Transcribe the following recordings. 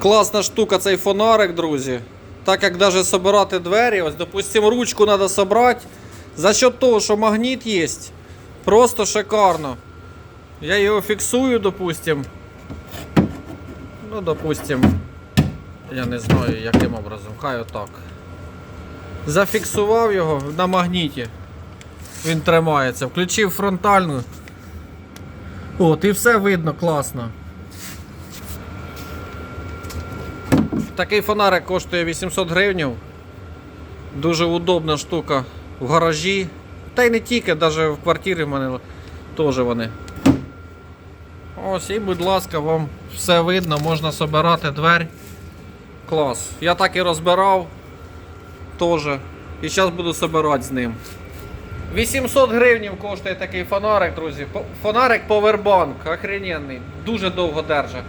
Класна штука цей фонарик, друзі. Так як навіть собирати двері, ось, допустимо, ручку треба собрати. За счет того, що магніт є, просто шикарно. Я його фіксую, допустим. Ну, допустим, я не знаю, яким образом. Хай отак. Зафіксував його на магніті. Він тримається. Включив фронтальну. От, і все видно класно. Такий фонарик коштує 800 гривень. Дуже удобна штука в гаражі. Та й не тільки, навіть в квартирі в мене теж вони. Ось і, будь ласка, вам все видно, можна собирати двері. Клас. Я так і розбирав теж. І зараз буду собирати з ним. 800 гривень коштує такий фонарик, друзі. Фонарик Powerbank, охрененний, дуже довго держить.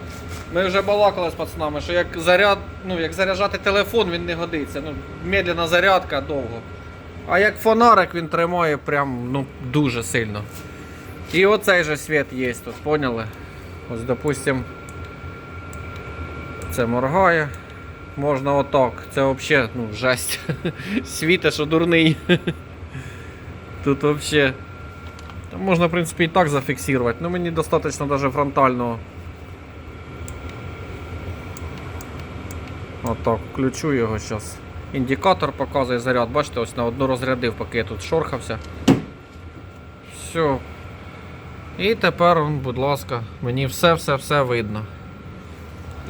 Ми вже балакали з пацанами, що як заряд, ну, як заряджати телефон, він не годиться. Ну, медленна зарядка довго. А як фонарик він тримає прям ну, дуже сильно. І оцей же світ є тут, поняли? Ось, допустим, це моргає. Можна отак. Це взагалі ну, жесть. Світе, що дурний. Тут. Там можна, в принципі, і так зафіксувати, но мені достатньо даже фронтального. Отак, включу його зараз. Індикатор показує заряд. Бачите, ось на одну розрядив, поки я тут шорхався. Все. І тепер, будь ласка, мені все-все-все видно.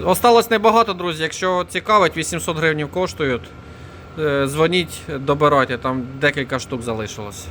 Осталось небагато, друзі. Якщо цікавить, 800 гривень коштують. Е, Дзвоніть, добирайте, там декілька штук залишилось.